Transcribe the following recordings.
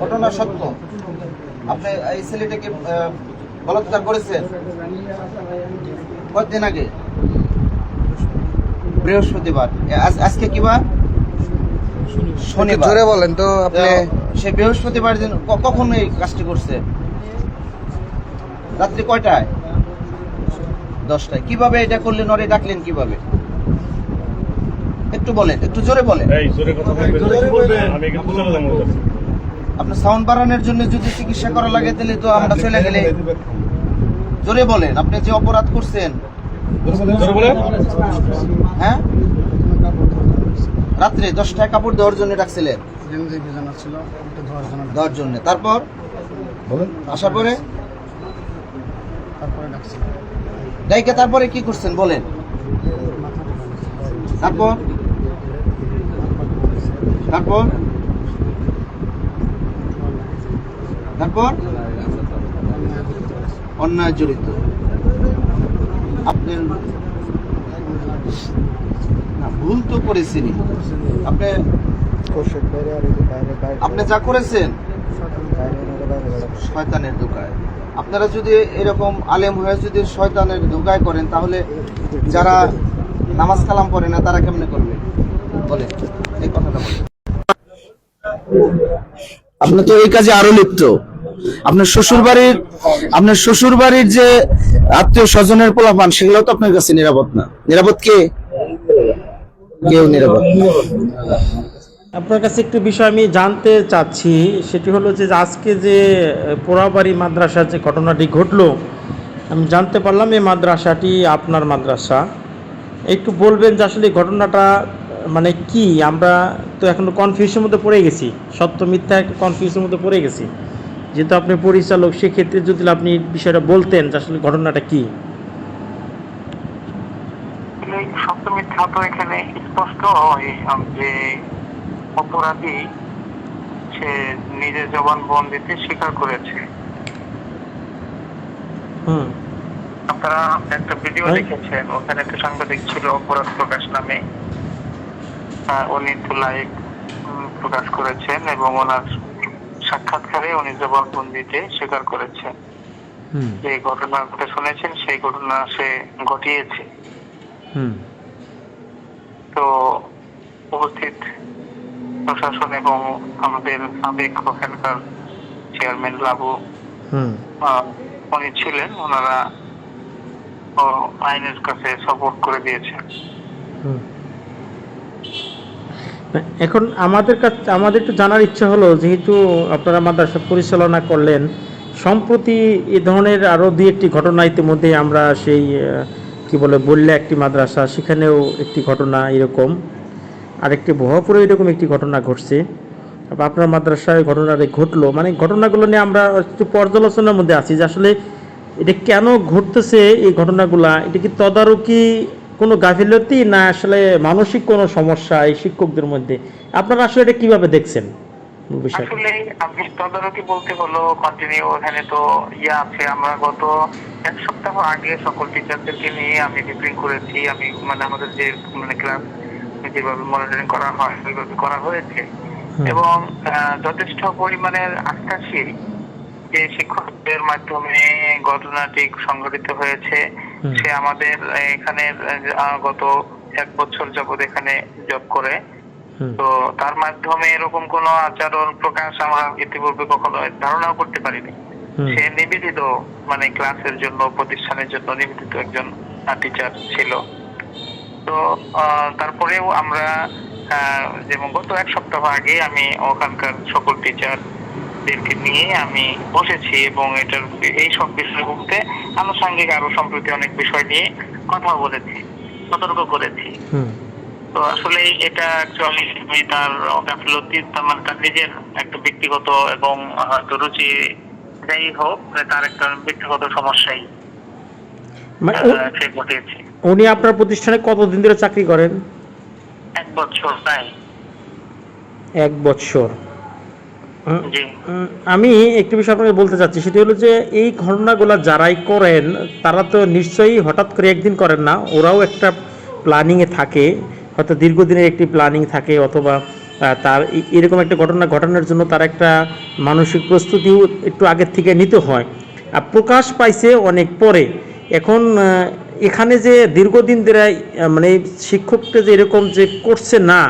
ঘটনা সত্য? আপনি এই ছেলেটাকে বলাৎকার করেছেন? কতদিন আগে? বৃহস্পতিবার। আজকে কি বার? শনিবার। জোরে বলেন তো আপনি। সে বৃহস্পতিবার দিন কখন এই কাজটি করছে? রাত্রি কয়টায়? দশটায়। কীভাবে এটা করলেন? ওরে ডাকলেন কীভাবে? একটু বলেন একটু জোরে বলেন। এই জোরে কথা বলবেন আমি কিন্তু চলে যাব ওদের। আপনার সাউন্ড বাড়ানোর জন্য যদি চিকিৎসা করা লাগে তাহলে তো আমরা চলে গেলে জোরে বলেন আপনি যে অপরাধ করছেন। হ্যাঁ? রাত্রে দশটায় কাপড় দেওয়ার জন্য ডাকছিলেন। দেওয়ার জন্য তারপর? আসার পরে? ডাইকে তারপরে কি করছেন বলেন। তারপর? তারপর? তারপর? অন্যায় জড়িত। আপনার না, ভুল তো করেছেনই। আপনি আপনি যা করেছেন, শয়তানের ধোকায়। আপনারা যদি এরকম আলেম হয়ে যদি শয়তানের ধোকায় করেন, তাহলে যারা নামাজ কালাম পড়ে না, তারা কেমনে করবে? বলে এই কথাটা বলে আপনি তো এই কাজে আরও লিপ্ত। আপনার শ্বশুর বাড়ির আপনার শ্বশুর বাড়ির যে আত্মীয় স্বজনের পোলাপান, সেগুলো তো আপনার কাছে নিরাপদ না। নিরাপদ কে? কেউ নিরাপদ আপনার কাছে একটু বিষয় আমি জানতে চাচ্ছি, সেটি হলো যে আজকে যে পোড়াবাড়ি মাদ্রাসার যে ঘটনাটি ঘটলো, আমি জানতে পারলাম এই মাদ্রাসাটি আপনার মাদ্রাসা। একটু বলবেন যে আসলে ঘটনাটা মানে কি আমরা তো এখন কনফিউশনের মধ্যে পড়ে গেছি। সত্য মিথ্যা একটা কনফিউশনের মধ্যে পড়ে গেছি। যেহেতু আপনি পরিচালক সেক্ষেত্রে যদি আপনি বিষয়টা বলতেন যে আসলে ঘটনাটা কি। সত্য মিথ্যা তো এখানে স্পষ্ট যে অপরাধী সে নিজের জবান বন্দিতে স্বীকার করেছে। হুম। আপনারা একটা ভিডিও হ্যাঁ। দেখেছেন ওখানে একটা সাংবাদিক ছিল অপরাধ প্রকাশ নামে। উনি তো লাইভ প্রকাশ করেছেন এবং ওনার সাক্ষাৎকারে উনি জবানবন্দিতে স্বীকার করেছেন। যে যে ঘটনাটা শুনেছেন সেই ঘটনা সে ঘটিয়েছে। হুম। তো উপস্থিত প্রশাসন এবং আমাদের সাবেক ওখানকার চেয়ারম্যান লাবু উনি ছিলেন। ওনারা ও, আইনের কাছে সাপোর্ট করে দিয়েছেন। এখন আমাদের কাছে আমাদের একটু জানার ইচ্ছা হলো, যেহেতু আপনারা মাদ্রাসা পরিচালনা করলেন, সম্প্রতি এ ধরনের আরও দুই একটি ঘটনা ইতিমধ্যে আমরা সেই কি বলে, বললে একটি মাদ্রাসা, সেখানেও একটি ঘটনা এরকম। আরেকটি বহরপুরে এরকম একটি ঘটনা ঘটছে। আপনার মাদ্রাসায় ঘটনাটা ঘটলো। মানে ঘটনাগুলো নিয়ে আমরা একটু পর্যালোচনার মধ্যে আছি যে আসলে এটা কেন ঘটতেছে এই ঘটনাগুলা? এটা কি তদারকি কোনো গাফিলতি না আসলে মানসিক কোনো সমস্যা এই শিক্ষকদের মধ্যে? আপনারা আসলে এটা কীভাবে দেখছেন? আসলে আপনি তদারকি বলতে হলো কন্টিনিউ এখানে তো ইয়ে আছে। আমরা গত এক সপ্তাহ আগে সকল টিচারদেরকে নিয়ে আমি ব্রিফিং করেছি। আমি মানে আমাদের যে মানে ক্লাস যেভাবে মনিটরিং করা হয় ওইভাবে করা হয়েছে। এবং যথেষ্ট পরিমাণের আস্থাশীল যে শিক্ষকদের মাধ্যমে ঘটনাটি সংঘটিত হয়েছে। সে আমাদের এখানে গত এক বছর যাবত এখানে জব করে। তো তার মাধ্যমে এরকম কোনো আচরণ প্রকাশ আমরা ইতিপূর্বে কখনো ধারণাও করতে পারিনি। সে নিবেদিত মানে ক্লাসের জন্য প্রতিষ্ঠানের জন্য নিবেদিত একজন টিচার ছিল। তো তারপরেও আমরা আহ, যেমন গত এক সপ্তাহ আগে আমি ওখানকার সকল টিচারদেরকে নিয়ে আমি বসেছি এবং এটার এই সব বিষয় বলতে আনুষঙ্গিক আরও সম্প্রতি অনেক বিষয় নিয়ে কথা বলেছি সতর্ক করেছি। তো আসলে এটা অ্যাকচুয়ালি তার গাফিলতি মানে তার নিজের একটা ব্যক্তিগত এবং হয়তো রুচি যাই হোক তার একটা ব্যক্তিগত সমস্যাই মানে সে ঘটিয়েছে। উনি আপনার প্রতিষ্ঠানে কতদিন ধরে চাকরি করেন? এক বছর প্রায়। এক বছর। আমি একটি বিষয় আপনাকে বলতে চাচ্ছি, সেটি হলো যে এই ঘটনাগুলো যারাই করেন, তারা তো নিশ্চয়ই হঠাৎ করে একদিন করেন না, ওরাও একটা প্ল্যানিংয়ে থাকে, হয়তো দীর্ঘদিনের একটি প্ল্যানিং থাকে, অথবা তার এরকম একটা ঘটনা ঘটানোর জন্য তার একটা মানসিক প্রস্তুতিও একটু আগের থেকে নিতে হয়। আর প্রকাশ পাইছে অনেক পরে। এখন এখানে যে দীর্ঘদিন ধরে মানে শিক্ষককে যে এরকম যে করছে না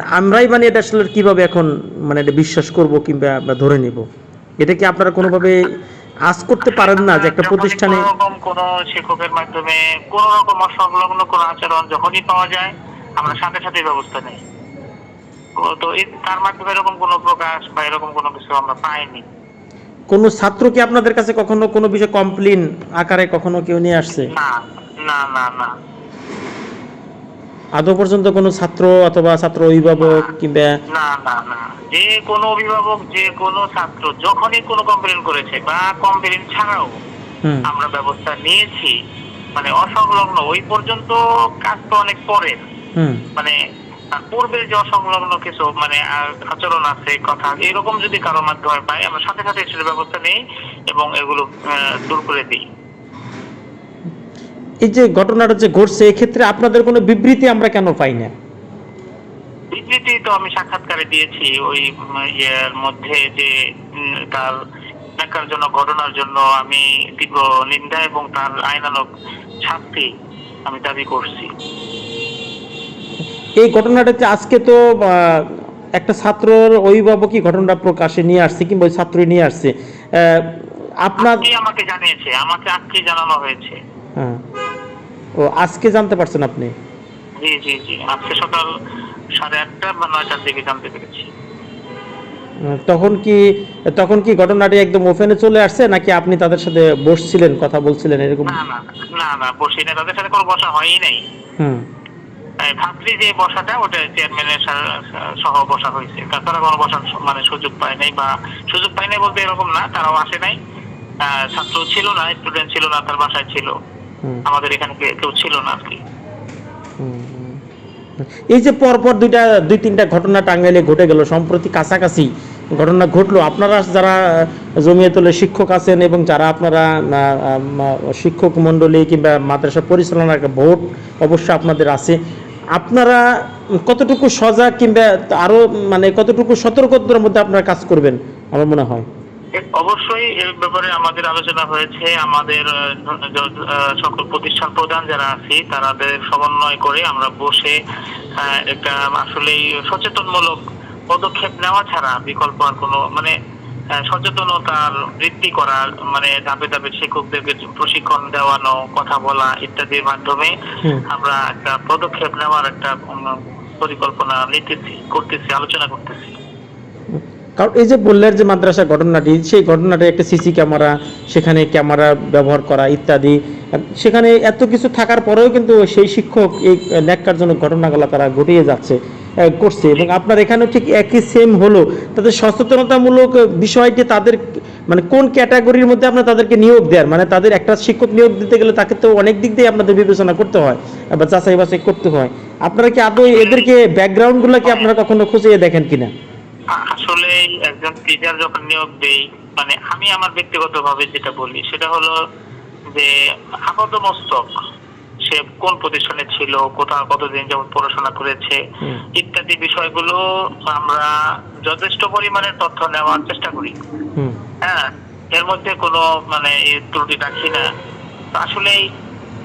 আমরাই মানে এটা আসলে কীভাবে এখন মানে এটা বিশ্বাস করব কিংবা বা ধরে নেব? এটা কি আপনারা কোনোভাবে আজ করতে পারেন না যে একটা প্রতিষ্ঠানে কোনো শিক্ষকের মাধ্যমে কোন রকম অসংলগ্ন কোন আচরণ যখনই পাওয়া যায় আমরা সাথে সাথে ব্যবস্থা নেই। তো- তার মাধ্যমে এরকম কোনো প্রকাশ বা এরকম কোনো কিছু আমরা পাইনি। কোনো ছাত্র কি আপনাদের কাছে কখনো কোনো বিষয়ে কমপ্লেন আকারে কখনো কেউ নিয়ে আসছে? না না না না। আদৌ পর্যন্ত কোনো ছাত্র অথবা ছাত্র অভিভাবক কিংবা না না না। যে কোনো অভিভাবক যে কোনো ছাত্র যখনই কোনো কমপ্লেন করেছে বা কমপ্লেন ছাড়াও আমরা ব্যবস্থা নিয়েছি মানে অসংলগ্ন ওই পর্যন্ত কাজ তো অনেক পরের। মানে তার পূর্বের যে অসংলগ্ন কিছু মানে আচরণ আছে কথা এরকম যদি কারও মাধ্যমে পাই আমরা সাথে সাথে সেটার ব্যবস্থা নেই এবং এগুলো দূর করে দিই। এই যে ঘটনাটা যে ঘটছে এক্ষেত্রে আপনাদের কোনো বিবৃতি আমরা কেন পাই না? বিবৃতি তো আমি সাক্ষাৎকারে দিয়েছি ওই ইয়ের মধ্যে যে তার ন্যাক্কারজনক ঘটনার জন্য আমি তীব্র নিন্দা এবং তার আইনানক শাস্তি আমি দাবি করছি। এই ঘটনাটাতে আজকে তো একটা ছাত্রর অভিভাবকই ঘটনাটা প্রকাশে নিয়ে আসছে কিংবা ওই ছাত্রই নিয়ে আসছে। আপনার আমাকে জানিয়েছে আমাকে আজকে জানানো হয়েছে। হ্যাঁ। ও আজকে জানতে পারছেন আপনি? জি জি জি। আজকে সকাল সাড়ে আটটা বা নয়টার দিকে জানতে পেরেছি। তখন কি তখন কি ঘটনাটি একদম ওপেনে চলে আসছে নাকি আপনি তাদের সাথে বসছিলেন কথা বলছিলেন এরকম? না না না না বসি না তাদের সাথে কোনো বসা হয়ই নাই। হুম। ভাতৃ যে বসাটা ওটা চেয়ারম্যানের সহ বসা হয়েছে। তাছাড়া কোনো বসার মানে সুযোগ পায় নাই বা সুযোগ পায় নাই বলতে এরকম না তারাও আসে নাই। ছাত্র ছিল না স্টুডেন্ট ছিল না তার বাসায় ছিল। আমাদের এখানে কেউ ছিল না আর কি। এই যে পরপর দুইটা দুই তিনটা ঘটনা টাঙ্গাইলে ঘটে গেল সম্প্রতি কাছাকাছি ঘটনা ঘটলো আপনারা যারা জমিয়তলে শিক্ষক আছেন এবং যারা আপনারা শিক্ষক মণ্ডলী কিংবা মাদ্রাসা পরিচালনার ভোট অবশ্য আপনাদের আছে আপনারা কতটুকু সজাগ কিংবা আরও মানে কতটুকু সতর্কতার মধ্যে আপনারা কাজ করবেন আমার মনে হয়? অবশ্যই এর ব্যাপারে আমাদের আলোচনা হয়েছে। আমাদের সকল প্রতিষ্ঠান প্রধান যারা আছি তাদের সমন্বয় করে আমরা বসে একটা আসলেই সচেতনমূলক পদক্ষেপ নেওয়া ছাড়া বিকল্প আর কোনো মানে সচেতনতার বৃদ্ধি করা মানে ধাপে ধাপে শিক্ষকদেরকে প্রশিক্ষণ দেওয়ানো কথা বলা ইত্যাদির মাধ্যমে আমরা একটা পদক্ষেপ নেওয়ার একটা পরিকল্পনা নিতেছি করতেছি আলোচনা করতেছি। কারণ এই যে বললেন যে মাদ্রাসা ঘটনাটি, সেই ঘটনাটা একটা সিসি ক্যামেরা, সেখানে ক্যামেরা ব্যবহার করা ইত্যাদি, সেখানে এত কিছু থাকার পরেও কিন্তু সেই শিক্ষক এই ন্যাক্কারজনক ঘটনাগুলো তারা ঘটিয়ে যাচ্ছে করছে এবং আপনার এখানেও ঠিক একই সেম হলো। তাদের সচেতনতামূলক বিষয়টি তাদের মানে কোন ক্যাটাগরির মধ্যে আপনার তাদেরকে নিয়োগ দেওয়ার মানে তাদের একটা শিক্ষক নিয়োগ দিতে গেলে তাকে তো অনেক দিক দিয়ে আপনাদের বিবেচনা করতে হয়, বা যাচাই বাছাই করতে হয়। আপনারা কি আদৌ এদেরকে ব্যাকগ্রাউন্ডগুলো কি আপনারা কখনো খুঁজে দেখেন কিনা? আসলে একজন টিচার যখন নিয়োগ দেই মানে আমি আমার ব্যক্তিগতভাবে যেটা বলি সেটা হলো যে আপাত মস্তক সে কোন প্রতিষ্ঠানে ছিল কোথাও কতদিন যেমন পড়াশোনা করেছে ইত্যাদি বিষয়গুলো আমরা যথেষ্ট পরিমাণে তথ্য নেওয়ার চেষ্টা করি। হ্যাঁ এর মধ্যে কোনো মানে ত্রুটি রাখি না। আসলেই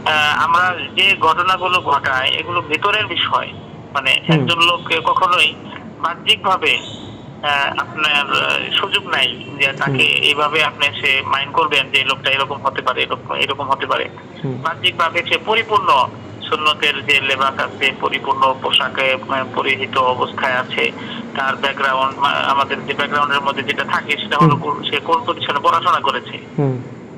আহ, আমরা যে ঘটনাগুলো ঘটায় এগুলো ভেতরের বিষয়। মানে একজন লোককে কখনোই বাহ্যিক ভাবে আপনার আহ, সুযোগ নাই যে তাকে এইভাবে আপনি সে মাইন্ড করবেন যে এই লোকটা এরকম হতে পারে এরকম এরকম হতে পারে। হুম। বাহ্যিক ভাবে সে পরিপূর্ণ সুন্নতের যে লেবাস আছে পরিপূর্ণ পোশাকে পরিহিত অবস্থায় আছে তার ব্যাকগ্রাউন্ড আমাদের যে ব্যাকগ্রাউন্ডের মধ্যে যেটা থাকে সেটা হলো সে কোন প্রতিষ্ঠানে পড়াশোনা করেছে?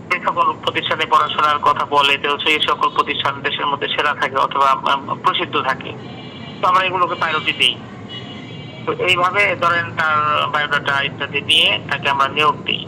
যে সকল প্রতিষ্ঠানে পড়াশোনার কথা বলে তো সেই সকল প্রতিষ্ঠান দেশের মধ্যে সেরা থাকে অথবা প্রসিদ্ধ থাকে। তো আমরা এগুলোকে প্রায়োরিটি দিই। তো এইভাবে ধরেন তার বায়োডাটা ইত্যাদি নিয়ে তাকে আমরা নিয়োগ দিই।